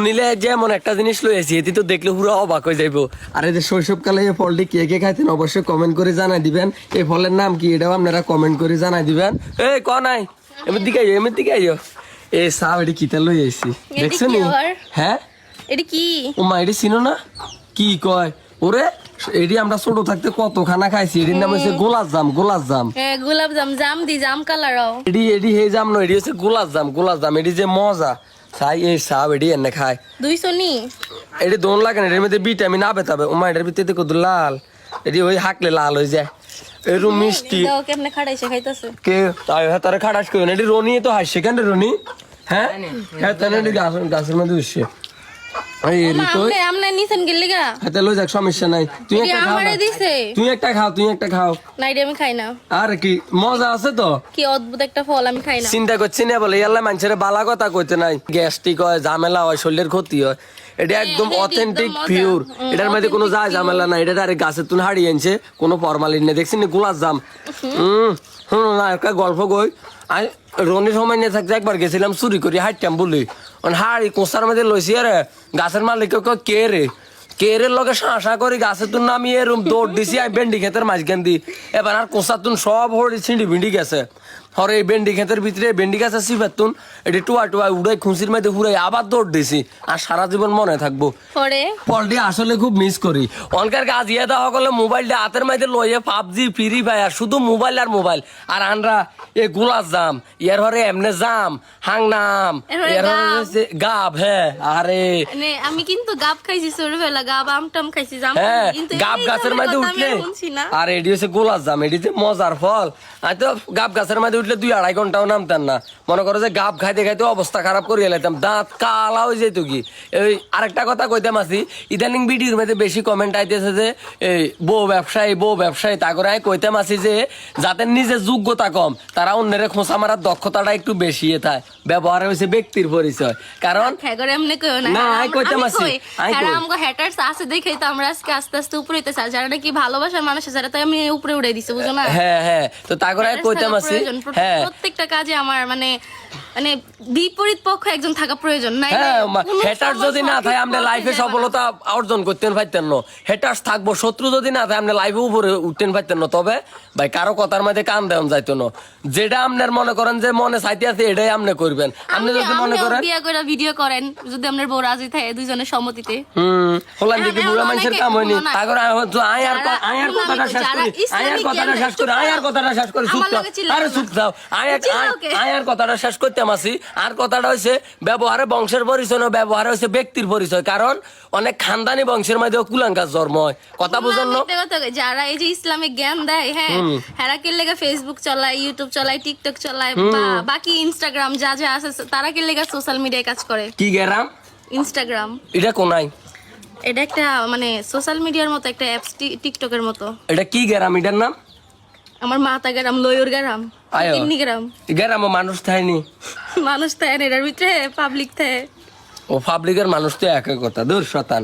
শুনিলে যেমন একটা জিনিস লয়েছি এটি তো দেখলে পুরো অবাক হয়ে যাইবো। আর এই যে শৈশবকালে এই ফলটি কে কে খাইতেন অবশ্যই কমেন্ট করে জানাই দিবেন। এই ফলের নাম কি এটাও আপনারা কমেন্ট করে জানাই দিবেন। এই ক নাই? এমন দিকে আইও এমন দিকে আইও। এ সাহ এটি কিতা লই আইছি? দেখছ নি? হ্যাঁ? এটি কি? ও মা এটি চিনো না? কি কয়? ওরে? এটি আমরা ছোট থাকতে কত খানা খাইছি? এটির নাম হচ্ছে গোলাপ জাম গোলাপ জাম। হ্যাঁ গোলাপ জাম জাম দি জাম এটি এটি হে জাম নয় এটি হচ্ছে গোলাপ জাম গোলাপ জাম। এটি যে মজা। খাই এই এটি এনে খায়। দুইশো নি এটি দোন লাগে না এর মধ্যে ভিটামিন আবে তবে ওমা এটার ভিতরে দেখো লাল। এটি ওই হাকলে লাল হয়ে যায়। এরকম মিষ্টি। দাও কেমনে খাড়াইছে খাইতেছে। কে? তাই হ্যাঁ তারা খাটাস করি না এটি রনি তো হাসছে। কেন রনি? হ্যাঁ? হ্যাঁ তাহলে গাছের মধ্যে উঠছে। আর কি মজা আছে তো? কি অদ্ভুত একটা ফল আমি খাই না। চিন্তা করছি না বলে ইয়াল্লা মানুষের বালা কথা কইতে নাই। গ্যাস্ট্রিক হয় ঝামেলা হয় শরীরের ক্ষতি হয়। এটা একদম অথেন্টিক পিওর এটার মধ্যে কোনো যা ঝামেলা নাই। এটা আরে গাছের তুন হারিয়ে আনছে কোনো ফরমালিন নেই। দেখছি না গোলাপ জাম। হুম। না একটা গল্প কই। আমি রনির সময় নিয়ে থাকতে একবার গেছিলাম চুরি করি হাইটাম বলি। হাড়ি কোসার মধ্যে লইছি আরে গাছের মালিক কে রে? কেরের লগে শাঁসা করি গাছের তুন নামিয়ে এরম দৌড় দিছি আমি ভেন্ডি খেতের মাঝখান দি এবার আর কোসার তুন সব হরি ছিঁড়ি ভিন্ডি গেছে। হরে এই বেন্ডি ক্ষেতের ভিতরে বেন্ডি গাছ আছে এটি টুয়া টুয়া উড়াই খুঁচির হুড়াই আবার দৌড় দিছি আর সারা জীবন মনে থাকব পরে ফলটি আসলে খুব মিস করি অনকার কাজ ইয়ে দেওয়া করলে মোবাইলটা হাতের পাবজি ফ্রি ফায়ার শুধু মোবাইল আর মোবাইল আর আনরা এ গোলাপ জাম ইয়ার হরে এমনে জাম হাংনাম এরপরে এর হরে গাব। হ্যাঁ আরে আমি কিন্তু গাব খাইছি ছোটবেলা গাব আমটাম খাইছি জাম হ্যাঁ গাব গাছের উঠলে আর এটি হচ্ছে গোলাপ জাম এটি মজার ফল আমি তো গাব গাছের মধ্যে উঠলে দুই আড়াই ঘন্টাও নামতাম না। মনে করো যে গাব খাইতে খাইতে অবস্থা খারাপ করিয়ে লাইতাম। দাঁত কালা হয়ে যেত কি? এই আরেকটা কথা কইতাম আছি ইদানিং ভিডিওর মধ্যে বেশি কমেন্ট আইতেছে যে এই বউ ব্যবসায়ী বউ ব্যবসায়ী তা করে কইতাম আছি যে যাদের নিজের যোগ্যতা কম তারা অন্যের খোঁচা মারার দক্ষতাটা একটু বেশি এ থাকে ব্যবহার হয়েছে ব্যক্তির পরিচয়। কারণ করে না আই কইতাম আছি, আই হ্যাঁ, কই। আমগো হ্যাটার্স আছে দেখেই তো আমরা আজকে আস্তে আস্তে উপরে হইতেছি যারা নাকি ভালোবাসার মানুষ যারা তো আমি উপরে উড়ে দিছি বুঝো না? হ্যাঁ হ্যাঁ তো তা করে কইতাম আছি। প্রত্যেকটা কাজে আমার মানে মানে বিপরীত পক্ষ একজন থাকা প্রয়োজন নাই হ্যাঁ হেটার যদি না থাকে আমরা লাইফে সফলতা অর্জন করতেন পারতেন না হেটার্স থাকব শত্রু যদি না থাকে আমরা লাইফে উপরে উঠতেন পারতেন না তবে ভাই কারও কথার মধ্যে কান দেওয়া যাইতো না যেটা আপনার মনে করেন যে মনে চাইতে আছে এটাই আপনি করবেন আপনি যদি মনে করেন বিয়া করে ভিডিও করেন যদি আপনার বউ রাজি থাকে দুইজনের সম্মতিতে হুম হলাম দিকে হ্যাঁ, বুড়া মানুষের কাম হয়নি। তারপর আয় আর যারা- আয়ার কথাটা শেষ করি আয়ার ইসলামিক কথাটা শেষ করি আয়ার করো। কথাটা শেষ করি চুপ আরে চুপ চিল্লাও কে? আয়ার কথাটা শেষ করতে মাসি আর কথাটা হচ্ছে ব্যবহারে বংশের পরিচয় না ব্যবহারে হচ্ছে ব্যক্তির পরিচয়। কারণ অনেক খানদানি বংশের মধ্যে কুলাঙ্কার জন্ম হয়। কথা বুঝুন না? যারা এই যে ইসলামিক জ্ঞান দেয় হ্যাঁ হেরাকে লেগে ফেসবুক চালায় ইউটিউব চালায় টিকটক চালায় বা বাকি ইনস্টাগ্রাম যা যা আছে তারা কে লেগে সোশ্যাল মিডিয়ায় কাজ করে? কি গেরাম ইনস্টাগ্রাম এটা কোনাই এটা একটা মানে সোশ্যাল মিডিয়ার মতো একটা অ্যাপস টিকটকের মতো। এটা কি গেরাম এটার নাম? আমার মাতা গেরাম লয়ুর গেরাম আয়ো। গেরাম গেরাম। গেরামও মানুষ থাইনি। মানুষ থাইনি এর এটার ভিতরে পাবলিক থাকে ও পাবলিকের মানুষ তো একই কথা দূর শতান।